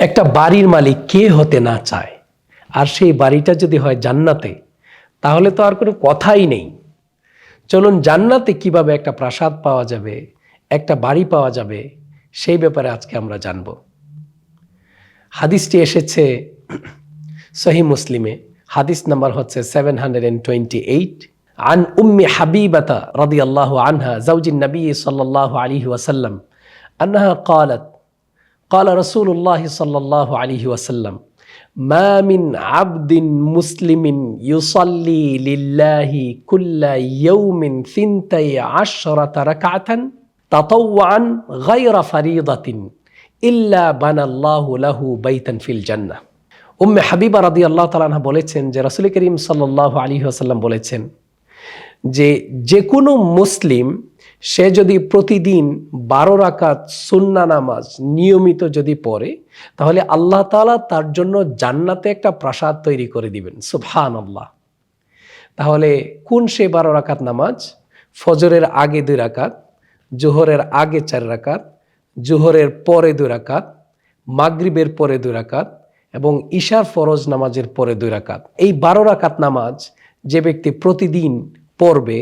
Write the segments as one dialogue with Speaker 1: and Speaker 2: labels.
Speaker 1: একটা বাড়ির মালিক কে হতে না চায় আর সেই বাড়িটা যদি হয় জান্নাতে তাহলে তো আর কোনো কথাই নেই চলুন জান্নাতে কিভাবে একটা প্রাসাদ পাওয়া যাবে একটা বাড়ি পাওয়া যাবে সেই ব্যাপারে আজকে আমরা জানব হাদিসটি এসেছে সহি মুসলিমে হাদিস নাম্বার হচ্ছে seven hundred and twenty eight عن أم حبيبة رضي الله عنها زوج النبي صلى الله عليه وسلم أنها قالت قال رسول الله صلى الله عليه وسلم ما من عبد مسلم يصلي لله كل يوم ثنتي عشرة ركعة تطوعا غير فريضة إلا بنى الله له بيتا في الجنة Umme Habiba রাদি আল্লাহ তালানহা বলেছেন যে রসুল করিম সাল্লাহ আলী আসাল্লাম বলেছেন যে যে কোনো মুসলিম সে যদি প্রতিদিন বারো রাকাত সুন্না নামাজ নিয়মিত যদি পড়ে, তাহলে আল্লাহ তাআলা তার জন্য জান্নাতে একটা প্রাসাদ তৈরি করে দিবেন। সুবহান আল্লাহ তাহলে কোন সে বারো রাকাত নামাজ? ফজরের আগে দুই রাকাত, জোহরের আগে চার রাকাত, জোহরের পরে দুই রাকাত, মাগরিবের পরে দুই রাকাত এবং ঈশার ফরজ নামাজের পরে দুই রাকাত। এই বারো রাকাত নামাজ যে ব্যক্তি প্রতিদিন পড়বে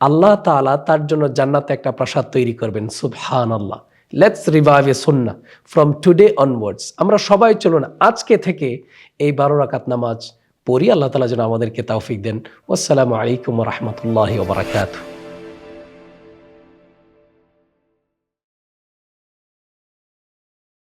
Speaker 1: আল্লাহ তালা তার জন্য জান্নাতে একটা প্রাসাদ তৈরি করবেন সুবহান আল্লাহ let's revive a sunnah from today onwards আমরা সবাই চলুন আজকে থেকে এই বারো রাকাত নামাজ পড়ি, আল্লাহ তালা যেন আমাদেরকে তাওফিক দেন। আসসালামু আলাইকুম রহমতুল্লাহ ওবরাকাতুহ